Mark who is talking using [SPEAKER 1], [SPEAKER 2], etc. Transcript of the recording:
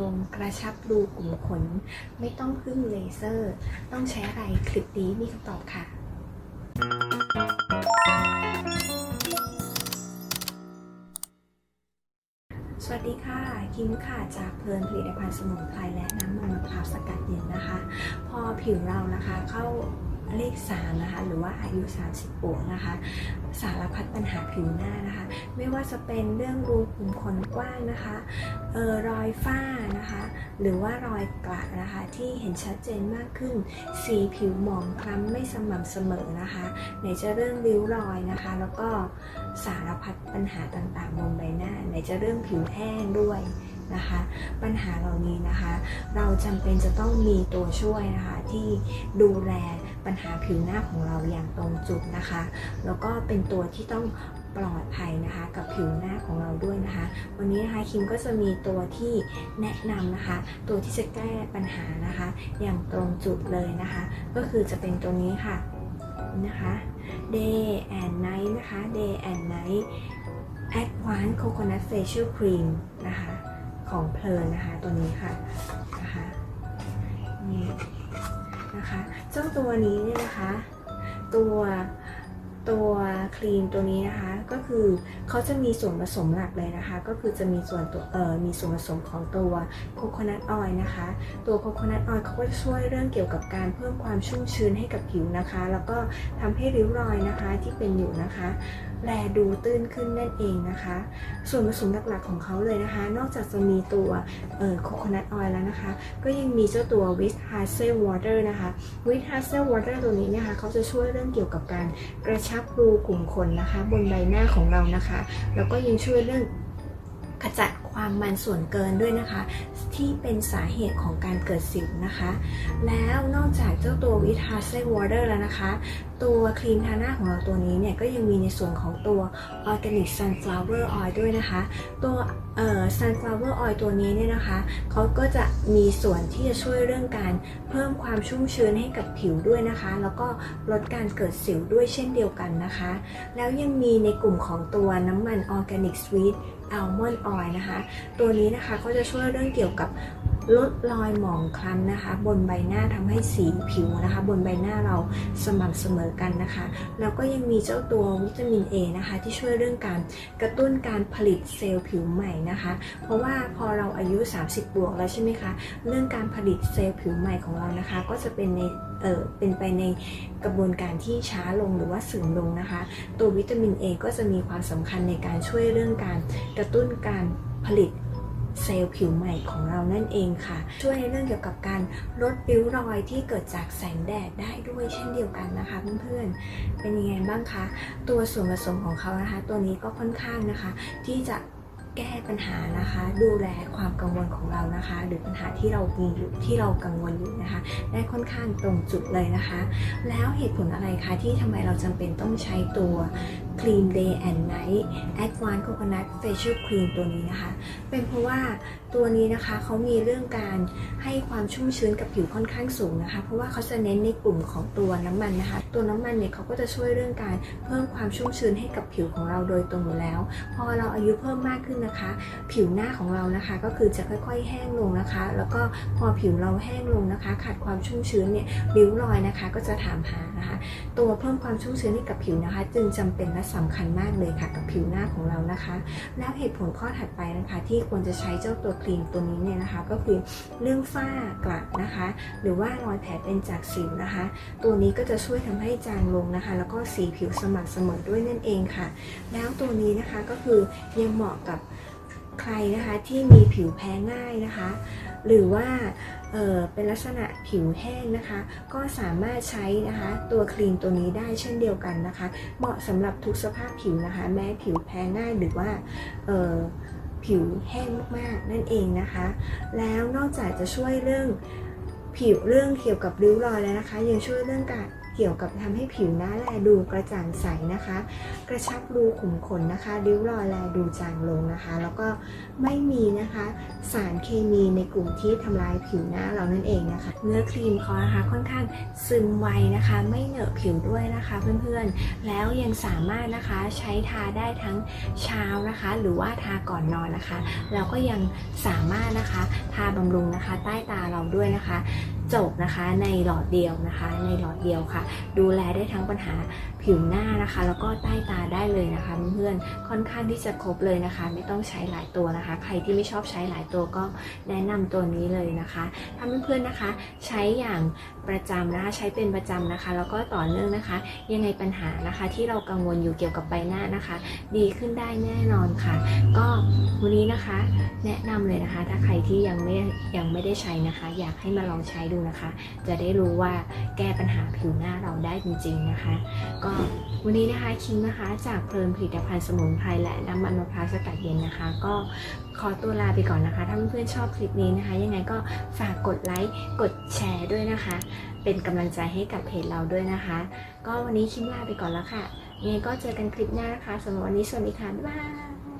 [SPEAKER 1] ลงกระชับรูขุมขน ไม่ต้องพึ่งเลเซอร์ ต้องใช้อะไรคลิปนี้มีคำตอบค่ะสวัสดีค่ะ คิมค่ะ จากเพลินผลิตภัณฑ์สมุนไพรและน้ำมันมะพร้าวสกัดเย็นนะคะ พอผิวเรานะคะเข้า เลข3นะคะหรือว่าอายุ 30บวกนะคะ สารพัดปัญหาผิวหน้านะคะ ไม่ว่าจะเป็นเรื่องรูขุมขนกว้างนะคะเออรอยฝ้านะคะ หรือว่ารอยกระนะคะ ที่เห็นชัดเจนมากขึ้น สีผิวหมองคล้ำไม่สม่ำเสมอนะคะไหนจะเรื่องริ้วรอยนะคะ แล้วก็สารพัดปัญหาต่างๆบนใบหน้าไหนจะเรื่องผิวแห้งด้วยนะคะปัญหาเหล่านี้นะคะ เราจำเป็นจะต้องมีตัวช่วยนะคะที่ดูแล ปัญหาผิวหน้าของเราอย่างตรงจุดนะคะ แล้วก็เป็นตัวที่ต้องปลอดภัยนะคะกับผิวหน้าของเราด้วยนะคะ วันนี้นะคะคิมก็จะมีตัวที่แนะนำนะคะ ตัวที่จะแก้ปัญหานะคะ อย่างตรงจุดเลยนะคะ ก็คือจะเป็นตัวนี้ค่ะนะคะ Day and Night นะคะ Day and Night Advanced Coconut Facial Cream นะคะ ของเพลินนะคะตัวนี้ค่ะนะคะนี่ นะคะ เจ้าตัวนี้เนี่ยนะคะ ตัวตัวครีมตัวนี้นะคะ ก็คือเขาจะมีส่วนผสมหลักเลยนะคะ ก็คือจะมีส่วนตัวเอ่อมีส่วนผสมของตัวโคโคนัทออยล์นะคะ ตัวโคโคนัทออยล์เขาก็จะช่วยเรื่องเกี่ยวกับการเพิ่มความชุ่มชื้นให้กับผิวนะคะ แล้วก็ทำให้ริ้วรอยนะคะที่เป็นอยู่นะคะ แลดูตื้นขึ้นนั่นเองนะคะ ส่วนผสมหลักๆของเขาเลยนะคะ นอกจากจะมีตัวโคโคนัทออยล์แล้วนะคะ ก็ยังมีเจ้าตัววิตาเซลวอเตอร์นะคะวิตาเซลวอเตอร์ตัวนี้นะคะเขาจะช่วยเรื่องเกี่ยวกับการกระชับรูขุมขนนะคะ บนใบหน้าของเรานะคะ แล้วก็ยังช่วยเรื่องขจัด ความมันส่วนเกินด้วยนะคะ ที่เป็นสาเหตุของการเกิดสิวนะคะ แล้วนอกจากเจ้าตัววิทาเซวอเตอร์แล้วนะคะ ตัวครีมทาหน้าของเราตัวนี้เนี่ยก็ยังมีในส่วนของตัว organic sunflower oil ด้วยนะคะ ตัวซันฟลาวเวอร์ออยตัวนี้เนี่ยนะคะเขาก็จะมีส่วนที่จะช่วยเรื่องการเพิ่มความชุ่มชื้นให้กับผิวด้วยนะคะ แล้วก็ลดการเกิดสิวด้วยเช่นเดียวกันนะคะ แล้วยังมีในกลุ่มของตัวน้ำมัน organic sweet almond oil นะคะ ตัวนี้นะคะก็จะช่วยเรื่องเกี่ยวกับ ลดรอยหมองคล้ำนะคะ บนใบหน้าทำให้สีผิวนะคะ บนใบหน้าเราสม่ำเสมอกันนะคะ แล้วก็ยังมีเจ้าตัววิตามิน A นะคะ ที่ช่วยเรื่องการกระตุ้นการผลิตเซลล์ผิวใหม่นะคะ เพราะว่าพอเราอายุ 30 บวกแล้วใช่ไหมคะ เรื่องการผลิตเซลล์ผิวใหม่ของเรานะคะ ก็จะเป็นในเออเป็นไปในกระบวนการที่ช้าลงหรือว่าเสื่อมลงนะคะ ตัววิตามิน A ก็จะมีความสำคัญในการช่วยเรื่องการกระตุ้นการผลิต เซลล์ผิวใหม่ของเรานั่นเองค่ะ ช่วยในเรื่องเกี่ยวกับการลดริ้วรอยที่เกิดจากแสงแดดได้ด้วยเช่นเดียวกันนะคะเพื่อนๆ เป็นยังไงบ้างคะ ตัวส่วนผสมของเขานะคะ ตัวนี้ก็ค่อนข้างนะคะ ที่จะ แก้ปัญหานะคะ ดูแลความกังวลของเรานะคะ หรือปัญหาที่เรามีอยู่ที่เรากังวลอยู่นะคะ ได้ค่อนข้างตรงจุดเลยนะคะ แล้วเหตุผลอะไรคะที่ทำไมเราจำเป็นต้องใช้ตัว Clean Day and Night Advanced Coconut Facial Cream ตัวนี้นะคะ เป็นเพราะว่าตัวนี้นะคะเขามีเรื่องการให้ความชุ่มชื้นกับผิวค่อนข้างสูงนะคะ เพราะว่าเขาจะเน้นในกลุ่มของตัวน้ำมันนะคะ ตัวน้ำมันเนี่ยเขาก็จะช่วยเรื่องการเพิ่มความชุ่มชื้นให้กับผิวของเราโดยตรงอยู่แล้ว พอเราอายุเพิ่มมากขึ้นนะคะ ผิวหน้าของเรานะคะก็คือจะค่อยๆแห้งลงนะคะ แล้วก็พอผิวเราแห้งลงนะคะ ขาดความชุ่มชื้นเนี่ยริ้วรอยนะคะ ก็จะถามหานะคะ ตัวเพิ่มความชุ่มชื้นให้กับผิวนะคะ จึงจำเป็นและสำคัญมากเลยค่ะกับผิวหน้าของเรานะคะ แล้วเหตุผลข้อถัดไปนะคะ ที่ควรจะใช้เจ้าตัวครีมตัวนี้เนี่ยนะคะ ก็คือเรื่องฝ้ากระนะคะ หรือว่ารอยแผลเป็นจากสิวนะคะ ตัวนี้ก็จะช่วยทำให้จางลงนะคะ แล้วก็สีผิวสม่ำเสมอด้วยนั่นเองค่ะ แล้วตัวนี้นะคะก็คือยังเหมาะกับ ใครนะคะที่มีผิวแพ้ง่ายนะคะ หรือว่าเเป็นลักษณะผิวแห้งนะคะ ก็สามารถใช้นะคะตัวครีมตัวนี้ได้เช่นเดียวกันนะคะ เหมาะสำหรับทุกสภาพผิวนะคะ แม้ผิวแพ้ง่ายหรือว่าผิวแห้งมากๆนั่นเองนะคะ แล้วนอกจากจะช่วยเรื่องผิวเรื่องเกี่ยวกับริ้วรอยแล้วนะคะ ยังช่วยเรื่องการ เกี่ยวกับทำให้ผิวหน้าแลดูกระจ่างใสนะคะ กระชับรูขุมขนนะคะริ้วรอยแลดูจางลงนะคะ แล้วก็ไม่มีนะคะสารเคมีในกลุ่มที่ทำลายผิวหน้าเรานั่นเองนะคะ เนื้อครีมเขานะคะค่อนข้างซึมไวนะคะ ไม่เหนอะผิวด้วยนะคะเพื่อนๆ แล้วยังสามารถนะคะใช้ทาได้ทั้งเช้านะคะ หรือว่าทาก่อนนอนนะคะแล้วก็ยังสามารถนะคะทาบำรุงนะคะ ใต้ตาเราด้วยนะคะ จบนะคะในหลอดเดียวนะคะ ในหลอดเดียวค่ะ ดูแลได้ทั้งปัญหาผิวหน้านะคะ แล้วก็ใต้ตาได้เลยนะคะเพื่อนๆค่อนข้างที่จะครบเลยนะคะ ไม่ต้องใช้หลายตัวนะคะ ใครที่ไม่ชอบใช้หลายตัวก็แนะนำตัวนี้เลยนะคะถ้าเพื่อนๆนะคะ ใช้อย่างประจำนะคะใช้เป็นประจำนะคะ แล้วก็ต่อเนื่องนะคะ ยังไงปัญหานะคะ ที่เรากังวลอยู่เกี่ยวกับใบหน้านะคะ ดีขึ้นได้แน่นอนค่ะ ก็วันนี้นะคะ แนะนำเลยนะคะ ถ้าใครที่ยังไม่ยังไม่ได้ใช้นะคะ อยากให้มาลองใช้ดูนะคะ จะได้รู้ว่าแก้ปัญหาผิวหน้าเราได้จริง ๆนะคะ ก็วันนี้นะคะคิมนะคะจากเพลินผลิตภัณฑ์สมุนไพรและน้ำมันมะพร้าวสกัดเย็นนะคะ ก็ขอตัวลาไปก่อนนะคะ ถ้าเพื่อนๆชอบคลิปนี้นะคะ ยังไงก็ฝากกดไลค์กดแชร์ด้วยนะคะ เป็นกำลังใจให้กับเพจเราด้วยนะคะ ก็วันนี้คิมลาไปก่อนแล้วค่ะยังไงก็เจอกันคลิปหน้านะคะสำหรับวันนี้สวัสดีค่ะบ๊ายบาย